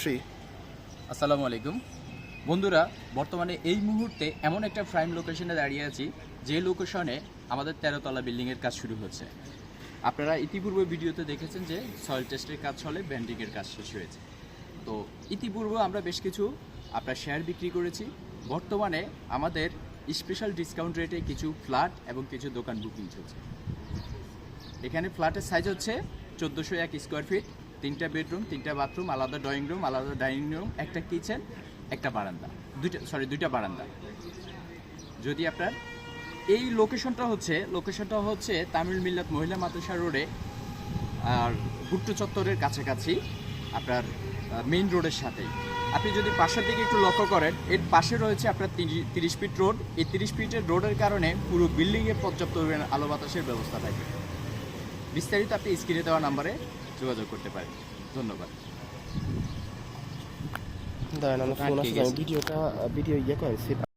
Three আসসালামু আলাইকুম। বন্ধুরা, বর্তমানে এই মুহূর্তে এমন একটা প্রাইম লোকেশনে দাঁড়িয়ে আছি, যে লোকেশনে আমাদের তেরোতলা বিল্ডিংয়ের কাজ শুরু হচ্ছে। আপনারা ইতিপূর্বে ভিডিওতে দেখেছেন যে সয়েল টেস্টের কাজ চলে ব্যান্ডিংয়ের কাজ শেষ হয়েছে। তো ইতিপূর্বে আমরা বেশ কিছু আপনার শেয়ার বিক্রি করেছি। বর্তমানে আমাদের স্পেশাল ডিসকাউন্ট রেটে কিছু ফ্ল্যাট এবং কিছু দোকান বুকিং চলছে। এখানে ফ্ল্যাটের সাইজ হচ্ছে চোদ্দোশো এক স্কোয়ার ফিট তিনটা বেডরুম, তিনটা বাথরুম, আলাদা ড্রয়িং রুম, আলাদা ডাইনিং রুম, একটা কিচেন, একটা বারান্দা। দুইটা সরি দুইটা বারান্দা। যদি আপনার এই লোকেশনটা হচ্ছে লোকেশনটা হচ্ছে তামিল মিল্লাত মহিলা মাদ্রাসা রোডে আর গুট্টু চত্বরের কাছাকাছি আপনার মেইন রোডের সাথেই আপনি যদি পাশের দিকে একটু লক্ষ্য করেন, এর পাশে রয়েছে আপনার তিরিশ ফিট রোড এই তিরিশ ফিটের রোডের কারণে পুরো বিল্ডিংয়ে পর্যাপ্ত আলো বাতাসের ব্যবস্থা থাকে। বিস্তারিত আপনি স্ক্রিনে দেওয়া নাম্বারে যোগাযোগ করতে পারেন। ধন্যবাদ। দাঁড়ান আছে। ভিডিওটা ভিডিও ইয়ে করেন